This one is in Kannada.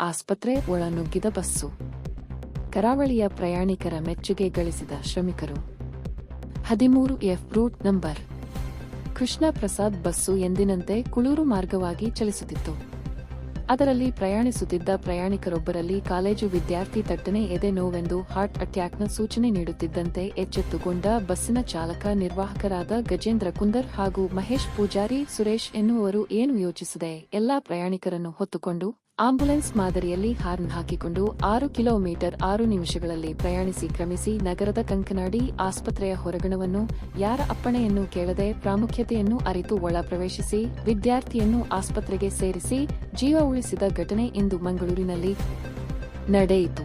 ಆಸ್ಪತ್ರೆ ಒಳನುಗ್ಗಿದ ಬಸ್ಸು. ಕರಾವಳಿಯ ಪ್ರಯಾಣಿಕರ ಮೆಚ್ಚುಗೆ ಗಳಿಸಿದ ಶ್ರಮಿಕರು. ಹದಿಮೂರು F route number. Krishna Prasad bus ಎಂದಿನಂತೆ ಕುಳೂರು ಮಾರ್ಗವಾಗಿ ಚಲಿಸುತ್ತಿತ್ತು. ಅದರಲ್ಲಿ ಪ್ರಯಾಣಿಸುತ್ತಿದ್ದ ಪ್ರಯಾಣಿಕರೊಬ್ಬರಲ್ಲಿ ಕಾಲೇಜು ವಿದ್ಯಾರ್ಥಿ ತಟ್ಟನೆ ಎದೆ ನೋವೆಂದು ಹಾರ್ಟ್ ಅಟ್ಯಾಕ್ನ ಸೂಚನೆ ನೀಡುತ್ತಿದ್ದಂತೆ ಎಚ್ಚೆತ್ತುಕೊಂಡ ಬಸ್ಸಿನ ಚಾಲಕ ನಿರ್ವಾಹಕರಾದ ಗಜೇಂದ್ರ ಕುಂದರ್ ಹಾಗೂ ಮಹೇಶ್ ಪೂಜಾರಿ ಸುರೇಶ್ ಎನ್ನುವರು ಏನು ಯೋಚಿಸದೆ ಎಲ್ಲಾ ಪ್ರಯಾಣಿಕರನ್ನು ಹೊತ್ತುಕೊಂಡು ಆಂಬ್ಯುಲೆನ್ಸ್ ಮಾದರಿಯಲ್ಲಿ ಹಾರ್ನ್ ಹಾಕಿಕೊಂಡು ಆರು ಕಿಲೋಮೀಟರ್ ಆರು ನಿಮಿಷಗಳಲ್ಲಿ ಪ್ರಯಾಣಿಸಿ ಕ್ರಮಿಸಿ ನಗರದ ಕಂಕನಾಡಿ ಆಸ್ಪತ್ರೆಯ ಹೊರಗಣವನ್ನು ಯಾರ ಅಪ್ಪಣೆಯನ್ನು ಕೇಳದೆ ಪ್ರಾಮುಖ್ಯತೆಯನ್ನು ಅರಿತು ಒಳ ಪ್ರವೇಶಿಸಿ ವಿದ್ಯಾರ್ಥಿಯನ್ನು ಆಸ್ಪತ್ರೆಗೆ ಸೇರಿಸಿ ಜೀವ ಉಳಿಸಿದ ಘಟನೆ ಇಂದು ಮಂಗಳೂರಿನಲ್ಲಿ ನಡೆಯಿತು.